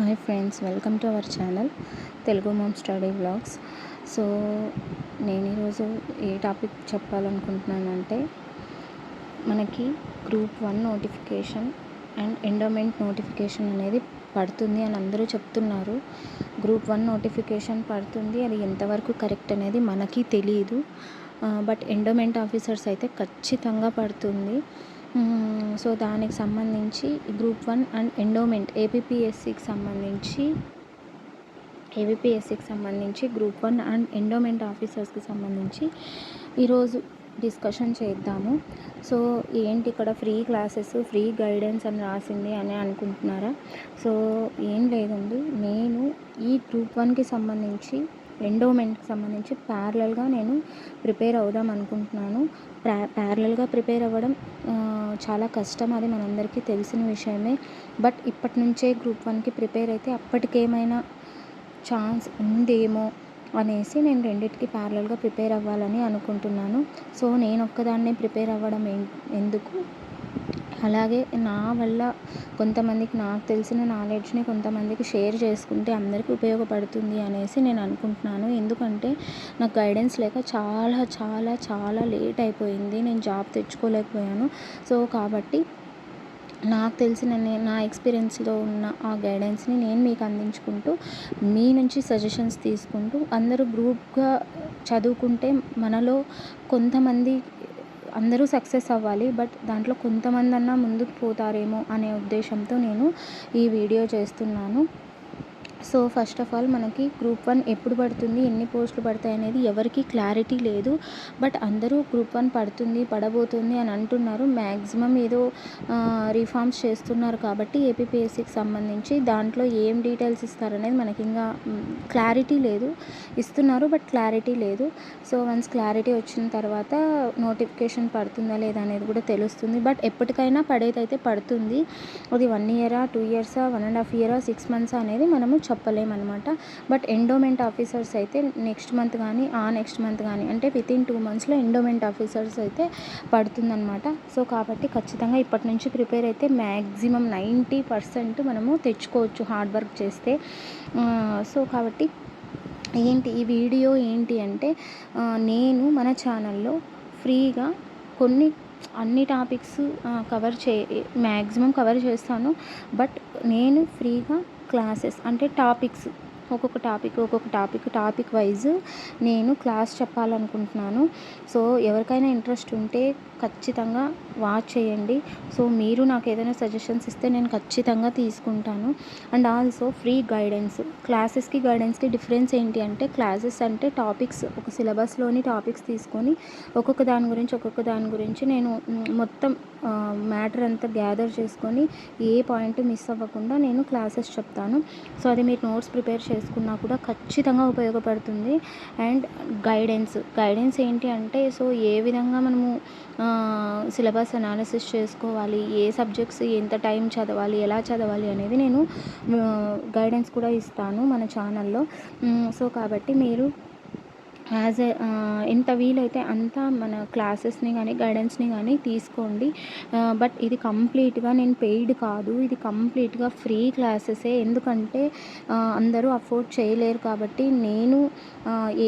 Hi friends welcome to our channel Telugu mom study blogs so నేను ఈరోజు ఏ topic చెప్పాలనుకుంటున్నానంటే మనకి group one notification and endowment notification అనేది పడుతుంది అని అందరూ చెప్తున్నారు. గ్రూప్ వన్ నోటిఫికేషన్ పడుతుంది అది ఎంతవరకు కరెక్ట్ అనేది మనకి తెలియదు బట్ ఎండోమెంట్ ఆఫీసర్స్ అయితే ఖచ్చితంగా పడుతుంది. సో దానికి సంబంధించి గ్రూప్ వన్ అండ్ ఎండోమెంట్ ఏపీపీఎస్సికి సంబంధించి ఏబిపిఎస్సికి సంబంధించి గ్రూప్ వన్ అండ్ ఎండోమెంట్ ఆఫీసర్స్కి సంబంధించి ఈరోజు డిస్కషన్ చేద్దాము. సో ఏంటి ఇక్కడ ఫ్రీ క్లాసెస్ ఫ్రీ గైడెన్స్ అని రాసింది అని అనుకుంటున్నారా? సో ఏం లేదండి. నేను ఈ గ్రూప్ వన్కి సంబంధించి ఎండోమెంట్కి సంబంధించి ప్యారలల్గా నేను ప్రిపేర్ అవుదాం అనుకుంటున్నాను. ప్యా ప్యారలల్గా ప్రిపేర్ అవ్వడం చాలా కష్టం అది మనందరికీ తెలిసిన విషయమే. బట్ ఇప్పటి నుంచే గ్రూప్ వన్కి ప్రిపేర్ అయితే అప్పటికేమైనా ఛాన్స్ ఉందేమో అనేసి నేను రెండింటికి ప్యారలల్గా ప్రిపేర్ అవ్వాలని అనుకుంటున్నాను. సో నేను ఒక్కదాన్నే ప్రిపేర్ అవ్వడం ఎందుకు? అలాగే నా వల్ల కొంతమందికి నాకు తెలిసిన నాలెడ్జ్ని కొంతమందికి షేర్ చేసుకుంటే అందరికీ ఉపయోగపడుతుంది అనేసి నేను అనుకుంటున్నాను. ఎందుకంటే నాకు గైడెన్స్ లేక చాలా చాలా చాలా లేట్ అయిపోయింది. నేను జాబ్ తెచ్చుకోలేకపోయాను. సో కాబట్టి నాకు తెలిసిన నా ఎక్స్పీరియన్స్లో ఉన్న ఆ గైడెన్స్ని నేను మీకు అందించుకుంటూ మీ నుంచి సజెషన్స్ తీసుకుంటూ అందరూ గ్రూప్గా చదువుకుంటే మనలో కొంతమంది అందరూ సక్సెస్ అవ్వాలి బట్ దాంట్లో కొంతమంది అన్నా ముందుకు పోతారేమో అనే ఉద్దేశంతో నేను ఈ వీడియో చేస్తున్నాను. సో ఫస్ట్ ఆఫ్ ఆల్ మనకి గ్రూప్ వన్ ఎప్పుడు పడుతుంది ఎన్ని పోస్టులు పడతాయి అనేది ఎవరికి క్లారిటీ లేదు. బట్ అందరూ గ్రూప్ వన్ పడుతుంది పడబోతుంది అని అంటున్నారు. మ్యాక్సిమం ఏదో రిఫార్మ్స్ చేస్తున్నారు కాబట్టి ఏపీపీఎస్సికి సంబంధించి దాంట్లో ఏం డీటెయిల్స్ ఇస్తారనేది మనకి ఇంకా క్లారిటీ లేదు. ఇస్తున్నారు బట్ క్లారిటీ లేదు. సో వన్స్ క్లారిటీ వచ్చిన తర్వాత నోటిఫికేషన్ పడుతుందా లేదా అనేది కూడా తెలుస్తుంది. బట్ ఎప్పటికైనా పడేదైతే పడుతుంది. అది వన్ ఇయరా టూ ఇయర్సా వన్ అండ్ హాఫ్ ఇయరా సిక్స్ మంత్స్ అనేది మనము చెప్పలేమన్నమాట. బట్ ఎండోమెంట్ ఆఫీసర్స్ అయితే నెక్స్ట్ మంత్ కానీ ఆ నెక్స్ట్ మంత్ కానీ అంటే విత్ ఇన్ టూ మంత్స్లో ఎండోమెంట్ ఆఫీసర్స్ అయితే పడుతుందన్నమాట. సో కాబట్టి ఖచ్చితంగా ఇప్పటి నుంచి ప్రిపేర్ అయితే మ్యాక్సిమం నైంటీ పర్సెంట్ మనము తెచ్చుకోవచ్చు హార్డ్ వర్క్ చేస్తే. సో కాబట్టి ఏంటి ఈ వీడియో ఏంటి అంటే నేను మన ఛానల్లో ఫ్రీగా కొన్ని అన్ని టాపిక్స్ కవర్ చే మ్యాక్సిమం కవర్ చేస్తాను. బట్ నేను ఫ్రీగా క్లాసెస్ అంటే టాపిక్స్. ఒక్కొక్క టాపిక్ ఒక్కొక్క టాపిక్ టాపిక్ వైజ్ నేను క్లాస్ చెప్పాలనుకుంటున్నాను. సో ఎవరికైనా ఇంట్రెస్ట్ ఉంటే ఖచ్చితంగా వాచ్ చేయండి. సో మీరు నాకు ఏదైనా సజెషన్స్ ఇస్తే నేను ఖచ్చితంగా తీసుకుంటాను. అండ్ ఆల్సో ఫ్రీ గైడెన్స్ క్లాసెస్కి గైడెన్స్కి డిఫరెన్స్ ఏంటి అంటే క్లాసెస్ అంటే టాపిక్స్ ఒక సిలబస్లోని టాపిక్స్ తీసుకొని ఒక్కొక్క దాని గురించి ఒక్కొక్క దాని గురించి నేను మొత్తం మ్యాటర్ అంతా గ్యాదర్ చేసుకొని ఏ పాయింట్ మిస్ అవ్వకుండా నేను క్లాసెస్ చెప్తాను. సో అది మీరు నోట్స్ ప్రిపేర్ చేసుకున్నా కూడా ఖచ్చితంగా ఉపయోగపడుతుంది. అండ్ గైడెన్స్ గైడెన్స్ ఏంటి అంటే సో ఏ విధంగా మనము సిలబస్ అనాలిసిస్ చేసుకోవాలి ఏ సబ్జెక్ట్స్ ఎంత టైం చదవాలి ఎలా చదవాలి అనేది నేను గైడెన్స్ కూడా ఇస్తాను మన ఛానల్లో సో కాబట్టి మీరు యాజ్ ఎంత వీలైతే అంత మన క్లాసెస్ని కానీ గైడెన్స్ని కానీ తీసుకోండి. బట్ ఇది కంప్లీట్గా నేను పెయిడ్ కాదు. ఇది కంప్లీట్గా ఫ్రీ క్లాసెసే. ఎందుకంటే అందరూ అఫోర్డ్ చేయలేరు కాబట్టి నేను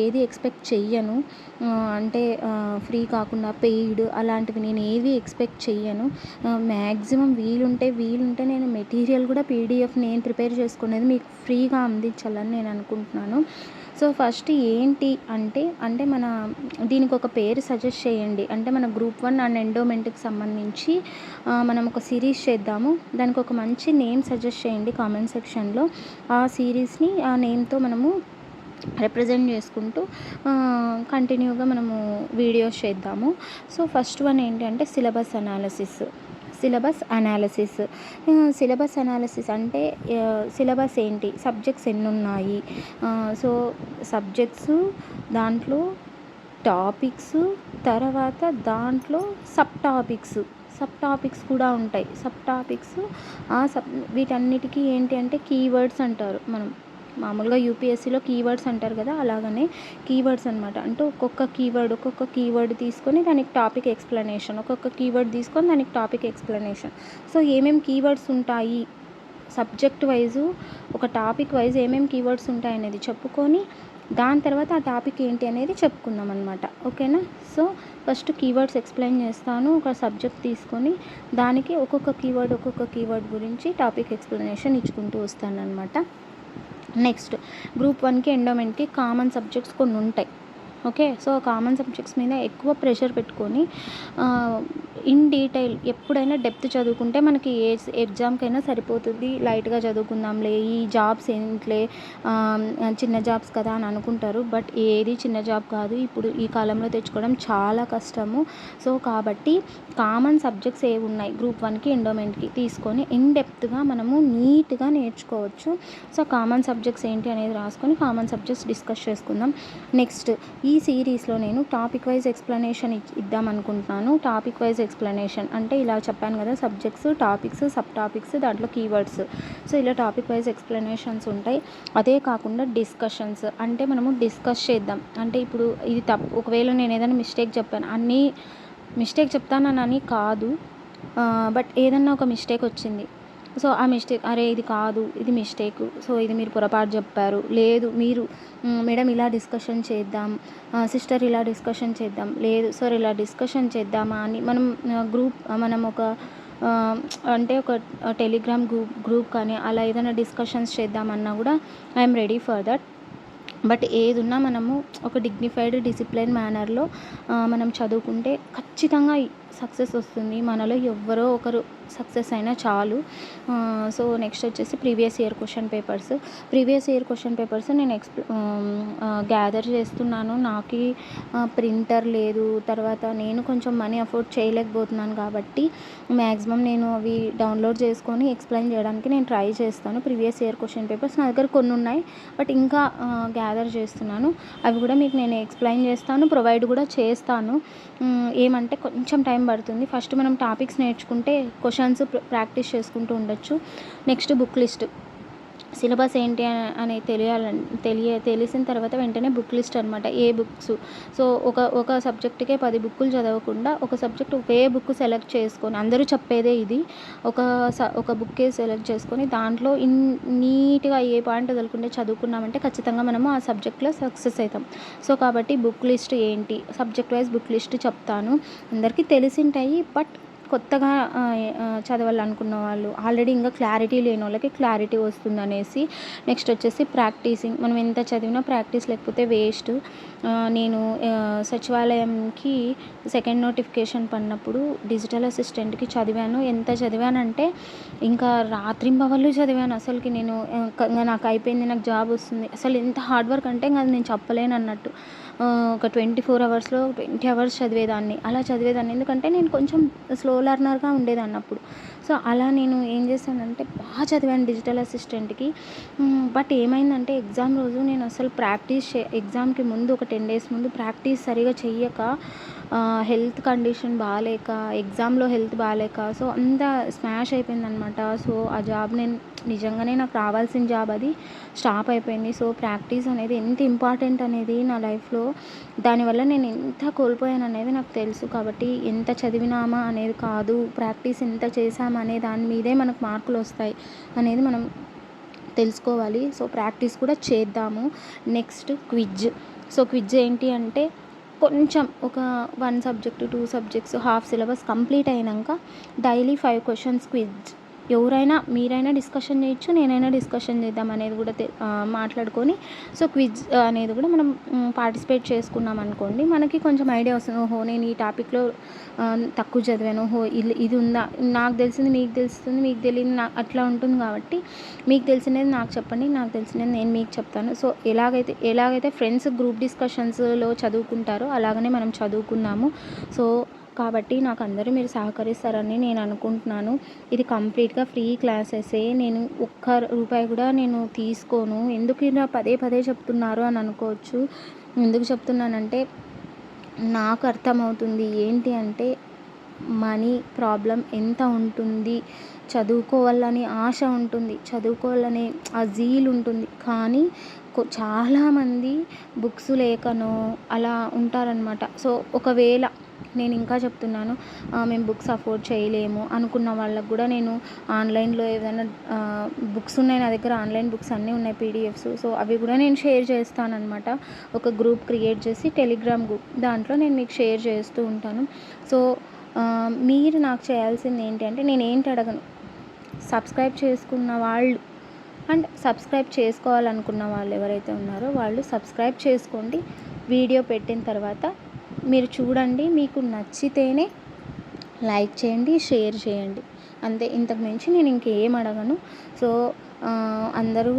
ఏది ఎక్స్పెక్ట్ చెయ్యను. అంటే ఫ్రీ కాకుండా పెయిడ్ అలాంటివి నేను ఏవి ఎక్స్పెక్ట్ చెయ్యను. మ్యాక్సిమం వీలుంటే వీలుంటే నేను మెటీరియల్ కూడా పీడిఎఫ్ నేను ప్రిపేర్ చేసుకునేది మీకు ఫ్రీగా అందించాలని నేను అనుకుంటున్నాను. సో ఫస్ట్ ఏంటి అంటే అంటే మన దీనికి ఒక పేరు సజెస్ట్ చేయండి. అంటే మన గ్రూప్ వన్ అండ్ ఎండోమెంట్కి సంబంధించి మనం ఒక సిరీస్ చేద్దాము. దానికి ఒక మంచి నేమ్ సజెస్ట్ చేయండి కామెంట్ సెక్షన్లో ఆ సిరీస్ని ఆ నేమ్తో మనము రిప్రజెంట్ చేసుకుంటూ కంటిన్యూగా మనము వీడియోస్ చేద్దాము. సో ఫస్ట్ వన్ ఏంటి అంటే syllabus analysis syllabus analysis. Syllabus analysis అంటే సిలబస్ ఏంటి సబ్జెక్ట్స్ ఎన్ని ఉన్నాయి సో సబ్జెక్ట్స్ దాంట్లో టాపిక్స్ తర్వాత దాంట్లో సబ్ టాపిక్స్. సబ్ టాపిక్స్ కూడా ఉంటాయి. సబ్ టాపిక్స్ ఆ సబ్ వీటన్నిటికీ ఏంటి అంటే కీవర్డ్స్ అంటారు. మనం మామూలుగా యూపీఎస్సీలో కీవర్డ్స్ అంటారు కదా అలాగనే కీవర్డ్స్ అనమాట అంటే ఒక్కొక్క కీవర్డ్ ఒక్కొక్క కీవర్డ్ తీసుకొని దానికి టాపిక్ ఎక్స్ప్లెనేషన్ ఒక్కొక్క కీవర్డ్ తీసుకొని దానికి టాపిక్ ఎక్స్ప్లెనేషన్ సో ఏమేమి కీవర్డ్స్ ఉంటాయి? సబ్జెక్ట్ వైజు ఒక టాపిక్ వైజ్ ఏమేమి కీవర్డ్స్ ఉంటాయనేది చెప్పుకొని దాని తర్వాత ఆ టాపిక్ ఏంటి అనేది చెప్పుకుందాం అనమాట ఓకేనా? సో ఫస్ట్ కీవర్డ్స్ ఎక్స్ప్లెయిన్ చేస్తాను. ఒక సబ్జెక్ట్ తీసుకొని దానికి ఒక్కొక్క కీవర్డ్ ఒక్కొక్క కీవర్డ్ గురించి టాపిక్ ఎక్స్ప్లెనేషన్ ఇచ్చుకుంటూ వస్తాను అనమాట నెక్స్ట్ గ్రూప్ వన్కి ఎండోమెంట్కి కామన్ సబ్జెక్ట్స్ కొన్ని ఉంటాయి. ఓకే సో కామన్ సబ్జెక్ట్స్ మీద ఎక్కువ ప్రెషర్ పెట్టుకొని ఇన్ డీటెయిల్ ఎప్పుడైనా డెప్త్ చదువుకుంటే మనకి ఏ ఎగ్జామ్కైనా సరిపోతుంది. లైట్గా చదువుకుందాంలే ఈ జాబ్స్ ఏంట్లే చిన్న జాబ్స్ కదా అని అనుకుంటారు. బట్ ఏది చిన్న జాబ్ కాదు. ఇప్పుడు ఈ కాలంలో తెచ్చుకోవడం చాలా కష్టము. సో కాబట్టి కామన్ సబ్జెక్ట్స్ ఏవి ఉన్నాయి? గ్రూప్ వన్కి ఎండోమెంట్కి తీసుకొని ఇన్ డెప్త్గా మనము నీట్గా నేర్చుకోవచ్చు. సో కామన్ సబ్జెక్ట్స్ ఏంటి అనేది రాసుకొని కామన్ సబ్జెక్ట్స్ డిస్కస్ చేసుకుందాం. నెక్స్ట్ ఈ సిరీస్లో నేను టాపిక్ వైజ్ ఎక్స్ప్లెనేషన్ ఇద్దాం అనుకుంటున్నాను టాపిక్ వైజ్ ఎక్స్ప్లెనేషన్. అంటే ఇలా చెప్పాను కదా సబ్జెక్ట్స్ టాపిక్స్ సబ్ టాపిక్స్ దాంట్లో కీవర్డ్స్. సో ఇలా టాపిక్ వైజ్ ఎక్స్ప్లెనేషన్స్ ఉంటాయి. అదే కాకుండా డిస్కషన్స్. అంటే మనము డిస్కస్ చేద్దాం. అంటే ఇప్పుడు ఇది తప్పు. ఒకవేళ నేను ఏదైనా మిస్టేక్ చెప్పాను. అన్నీ మిస్టేక్ చెప్తానని కాదు. బట్ ఏదన్నా ఒక మిస్టేక్ వచ్చింది. సో ఆ మిస్టేక్ అరే ఇది కాదు ఇది మిస్టేక్ సో ఇది మీరు పొరపాటు చెప్పారు లేదు మీరు మేడం ఇలా డిస్కషన్ చేద్దాం సిస్టర్ ఇలా డిస్కషన్ చేద్దాం లేదు సార్ ఇలా డిస్కషన్ చేద్దామా అని మనం గ్రూప్ మనం ఒక అంటే ఒక టెలిగ్రామ్ గ్రూప్ గ్రూప్ కానీ అలా ఏదైనా డిస్కషన్స్ చేద్దామన్నా కూడా I'm ready for that. But ఏదున్నా మనము ఒక డిగ్నిఫైడ్ డిసిప్లైన్ మేనర్లో మనం చదువుకుంటే ఖచ్చితంగా సక్సెస్ వస్తుంది. మనలో ఎవ్వరో ఒకరు సక్సెస్ అయినా చాలు. సో నెక్స్ట్ వచ్చేసి previous year question papers. Previous year question papers నేను ఎక్స్ప్ గ్యాదర్ చేస్తున్నాను. నాకు ప్రింటర్ లేదు. తర్వాత నేను కొంచెం మనీ అఫోర్డ్ చేయలేకపోతున్నాను కాబట్టి మ్యాక్సిమం నేను అవి డౌన్లోడ్ చేసుకొని ఎక్స్ప్లెయిన్ చేయడానికి నేను ట్రై చేస్తాను. ప్రీవియస్ ఇయర్ క్వశ్చన్ పేపర్స్ నా దగ్గర కొన్ని ఉన్నాయి. బట్ ఇంకా గ్యాదర్ చేస్తున్నాను. అవి కూడా మీకు నేను ఎక్స్ప్లెయిన్ చేస్తాను. ప్రొవైడ్ కూడా చేస్తాను. ఏమంటే కొంచెం టైం పడుతుంది. ఫస్ట్ మనం టాపిక్స్ నేర్చుకుంటే క్వశ్చన్స్ ప్రాక్టీస్ చేసుకుంటూ ఉండొచ్చు. Next book list. సిలబస్ ఏంటి అని తెలియాలని తెలియ తెలిసిన తర్వాత వెంటనే బుక్ లిస్ట్ అనమాట ఏ బుక్స్. సో ఒక ఒక సబ్జెక్టుకే పది బుక్కులు చదవకుండా ఒక సబ్జెక్ట్ ఒకే బుక్ సెలెక్ట్ చేసుకొని అందరూ చెప్పేదే ఇది ఒక స ఒక బుక్కే సెలెక్ట్ చేసుకొని దాంట్లో ఇన్ నీట్గా ఏ పాయింట్ వదలకుండా చదువుకున్నామంటే ఖచ్చితంగా మనము ఆ సబ్జెక్ట్లో సక్సెస్ అవుతాం సో కాబట్టి బుక్ లిస్ట్ ఏంటి సబ్జెక్ట్ వైజ్ బుక్ లిస్ట్ చెప్తాను. అందరికీ తెలిసింటాయి బట్ కొత్తగా చదవాలనుకున్న వాళ్ళు ఆల్రెడీ ఇంకా క్లారిటీ లేని వాళ్ళకి క్లారిటీ వస్తుందనేసి నెక్స్ట్ వచ్చేసి ప్రాక్టీసింగ్. మనం ఎంత చదివినా ప్రాక్టీస్ లేకపోతే వేస్ట్. నేను సచివాలయంకి సెకండ్ నోటిఫికేషన్ పడినప్పుడు డిజిటల్ అసిస్టెంట్కి చదివాను. ఎంత చదివానంటే ఇంకా రాత్రింబవళ్ళు చదివాను. అసలుకి నేను నాకు అయిపోయింది నాకు జాబ్ వస్తుంది. అసలు ఎంత హార్డ్ వర్క్ అంటే ఇంకా నేను చెప్పలేను అన్నట్టు ఒక ట్వంటీ ఫోర్ అవర్స్లో ట్వంటీ అవర్స్ చదివేదాన్ని. అలా చదివేదాన్ని. ఎందుకంటే నేను కొంచెం స్లో లెర్నర్గా ఉండేదాన్ని అప్పుడు. సో అలా నేను ఏం చేశానంటే బాగా చదివాను డిజిటల్ అసిస్టెంట్కి. బట్ ఏమైందంటే ఎగ్జామ్ రోజు నేను అసలు ప్రాక్టీస్ చే ఎగ్జామ్కి ముందు ఒక టెన్ డేస్ ముందు ప్రాక్టీస్ సరిగా చెయ్యక హెల్త్ కండిషన్ బాగాలేక ఎగ్జామ్లో హెల్త్ బాగాలేక సో అంతా స్మాష్ అయిపోయిందనమాట సో ఆ జాబ్ నేను నిజంగానే నాకు రావాల్సిన జాబ్ అది స్టాప్ అయిపోయింది. సో ప్రాక్టీస్ అనేది ఎంత ఇంపార్టెంట్ అనేది నా లైఫ్లో దానివల్ల నేను ఎంత కోల్పోయాను అనేది నాకు తెలుసు. కాబట్టి ఎంత చదివినామా అనేది కాదు ప్రాక్టీస్ ఎంత చేసామా అనే దాని మీదే మనకు మార్కులు వస్తాయి అనేది మనం తెలుసుకోవాలి. సో ప్రాక్టీస్ కూడా చేద్దాము. నెక్స్ట్ క్విజ్ సో క్విజ్ ఏంటి అంటే కొంచెం ఒక one subject two subjects half syllabus complete అయినాక డైలీ ఫైవ్ క్వశ్చన్స్ క్విజ్ ఎవరైనా మీరైనా డిస్కషన్ చేయొచ్చు నేనైనా డిస్కషన్ చేద్దాం అనేది కూడా మాట్లాడుకొని సో క్విజ్ అనేది కూడా మనం పార్టిసిపేట్ చేసుకున్నాం అనుకోండి మనకి కొంచెం ఐడియా వస్తుంది. ఓహో నేను ఈ టాపిక్లో తక్కువ చదివాను. ఓహో ఇది ఇది ఉందా? నాకు తెలిసింది మీకు తెలుస్తుంది మీకు తెలియదు నా అట్లా ఉంటుంది కాబట్టి మీకు తెలిసినది నాకు చెప్పండి నాకు తెలిసినది నేను మీకు చెప్తాను. సో ఎలాగైతే ఎలాగైతే ఫ్రెండ్స్ గ్రూప్ డిస్కషన్స్లో చదువుకుంటారో అలాగనే మనం చదువుకున్నాము. సో కాబట్టి నాకు అందరూ మీరు సహకరిస్తారని నేను అనుకుంటున్నాను. ఇది కంప్లీట్గా ఫ్రీ క్లాసెసే. నేను ఒక్క రూపాయి కూడా నేను తీసుకోను. ఎందుకు ఇలా పదే పదే చెప్తున్నారు అని అనుకోవచ్చు. ఎందుకు చెప్తున్నానంటే నాకు అర్థమవుతుంది. ఏంటి అంటే మనీ ప్రాబ్లం ఎంత ఉంటుంది? చదువుకోవాలని ఆశ ఉంటుంది. చదువుకోవాలనే ఆ జీల్ ఉంటుంది. కానీ చాలామంది బుక్స్ లేకనో అలా ఉంటారనమాట సో ఒకవేళ నేను ఇంకా చెప్తున్నాను మేము బుక్స్ అఫోర్డ్ చేయలేము అనుకున్న వాళ్ళకు కూడా నేను ఆన్లైన్లో ఏదైనా బుక్స్ ఉన్నాయి నా దగ్గర ఆన్లైన్ బుక్స్ అన్నీ ఉన్నాయి పీడిఎఫ్స్. సో అవి కూడా నేను షేర్ చేస్తాను అనమాట ఒక గ్రూప్ క్రియేట్ చేసి టెలిగ్రామ్ గ్రూప్ దాంట్లో నేను మీకు షేర్ చేస్తూ ఉంటాను. సో మీరు నాకు చేయాల్సింది ఏంటి అంటే నేను ఏంటి అడగను? సబ్స్క్రైబ్ చేసుకున్న వాళ్ళు అండ్ సబ్స్క్రైబ్ చేసుకోవాలనుకున్న వాళ్ళు ఎవరైతే ఉన్నారో వాళ్ళు సబ్స్క్రైబ్ చేసుకోండి. వీడియో పెట్టిన తర్వాత మీరు చూడండి మీకు నచ్చితేనే లైక్ చేయండి షేర్ చేయండి. అంతే ఇంతకు మించి నేను ఇంకేం అడగను. సో అందరూ